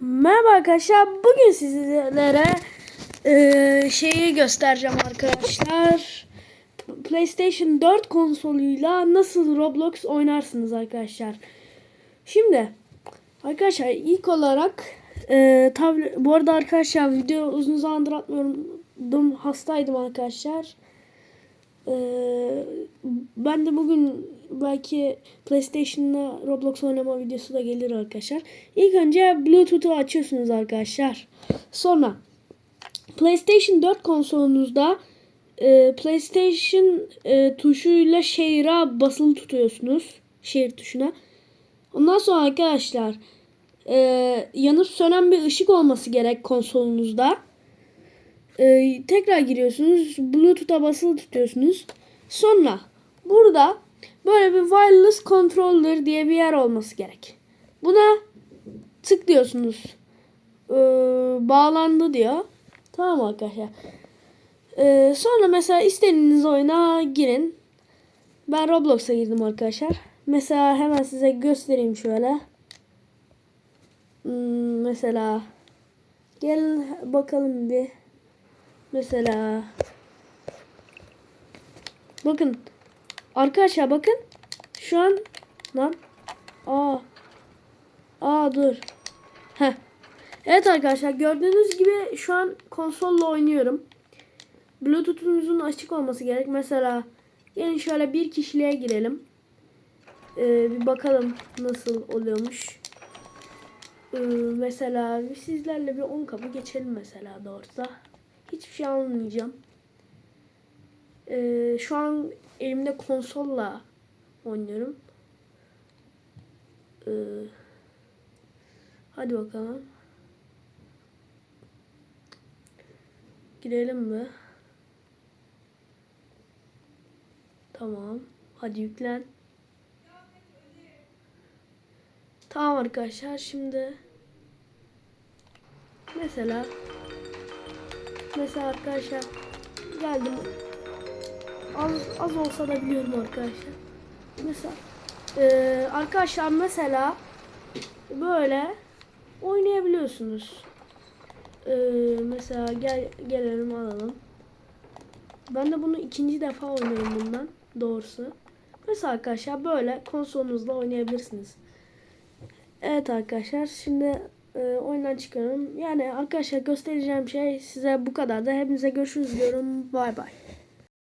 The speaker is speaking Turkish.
Merhaba arkadaşlar. Bugün sizlere e, şeyi göstereceğim arkadaşlar. PlayStation 4 konsoluyla nasıl Roblox oynarsınız arkadaşlar. Şimdi arkadaşlar ilk olarak e, tablet, bu arada arkadaşlar video uzun zamandır atmıyordum. Hastaydım arkadaşlar. E, ben de bugün belki PlayStation'la Roblox oynama videosu da gelir arkadaşlar. İlk önce Bluetooth'u açıyorsunuz arkadaşlar. Sonra PlayStation 4 konsolunuzda e, PlayStation e, tuşuyla Share'a basılı tutuyorsunuz. Share tuşuna. Ondan sonra arkadaşlar e, yanıp sönen bir ışık olması gerek konsolunuzda. E, tekrar giriyorsunuz. Bluetooth'a basılı tutuyorsunuz. Sonra burada böyle bir wireless controller diye bir yer olması gerek. Buna tıklıyorsunuz. Ee, bağlandı diyor. Tamam arkadaşlar. Ee, sonra mesela istediğiniz oyuna girin. Ben Roblox'a girdim arkadaşlar. Mesela hemen size göstereyim şöyle. Hmm, mesela gelin bakalım bir. Mesela bakın Arkadaşlar bakın. Şu an lan. Aa. Aa dur. Heh. Evet arkadaşlar gördüğünüz gibi şu an konsolla oynuyorum. Bluetooth'unuzun açık olması gerek. Mesela gelin şöyle bir kişiliğe girelim. Ee, bir bakalım nasıl oluyormuş. Ee, mesela sizlerle bir 10 kapı geçelim mesela doğrusu. Hiçbir şey anlamayacağım. Ee, şu an elimde konsolla oynuyorum. Ee, hadi bakalım. Girelim mi? Tamam. Hadi yüklen. Tamam arkadaşlar şimdi mesela mesela arkadaşlar geldim az, az olsa da biliyorum arkadaşlar. Mesela e, arkadaşlar mesela böyle oynayabiliyorsunuz. E, mesela gel gelelim alalım. Ben de bunu ikinci defa oynuyorum bundan doğrusu. Mesela arkadaşlar böyle konsolunuzla oynayabilirsiniz. Evet arkadaşlar şimdi e, oyundan çıkıyorum. Yani arkadaşlar göstereceğim şey size bu kadar da. Hepinize görüşürüz diyorum. Bay bay.